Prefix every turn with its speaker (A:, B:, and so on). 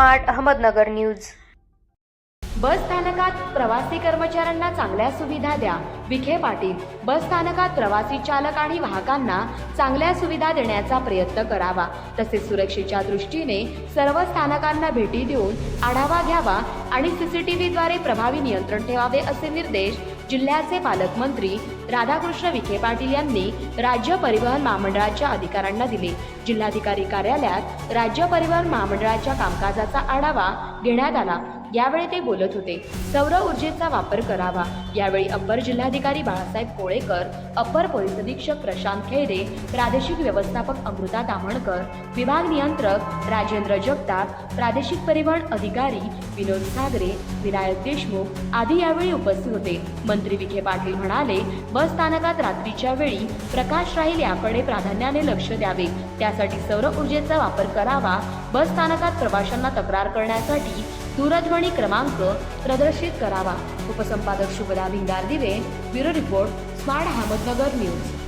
A: Smart Ahmednagar news.
B: बस स्थानकात प्रवासी कर्मचाऱ्यांना चांगल्या सुविधा द्या. विखे पाटील बस स्थानकात प्रवासी चालक आणि वाहकांना चांगल्या सुविधा देण्याचा प्रयत्न करावा. तसेच सुरक्षेच्या दृष्टीने सर्व स्थानकांना भेटी देऊन आढावा घ्यावा आणि सीसीटीव्हीद्वारे प्रभावी नियंत्रण ठेवावे असे निर्देश जिल्ह्याचे पालकमंत्री राधाकृष्ण विखे पाटील यांनी राज्य परिवहन महामंडळाच्या अधिकाऱ्यांना दिले. जिल्हाधिकारी कार्यालयात राज्य परिवहन महामंडळाच्या कामकाजाचा आढावा घेण्यात आला. यावेळी ते बोलत होते. सौर ऊर्जेचा वापर करावा. यावेळी अप्पर जिल्हाधिकारी बाळासाहेब कोळेकर अप्पर पोलीस अधीक्षक प्रशांत खेरे प्रादेशिक व्यवस्थापक अमृता तामणकर विभाग नियंत्रक राजेंद्र जगताप प्रादेशिक परिवहन अधिकारी विनोद सागरे विनायक देशमुख आदी यावेळी उपस्थित होते. मंत्री विखे पाटील म्हणाले बस स्थानकात रात्रीच्या वेळी प्रकाश राहील याकडे प्राधान्याने लक्ष द्यावे. त्यासाठी सौर ऊर्जेचा वापर करावा. बस स्थानकात प्रवाशांना तक्रार करण्यासाठी दूरध्वनी क्रमांक प्रदर्शित करावा. उपसंपादक Shubhada Bhingardive bureau report smart Ahmednagar news.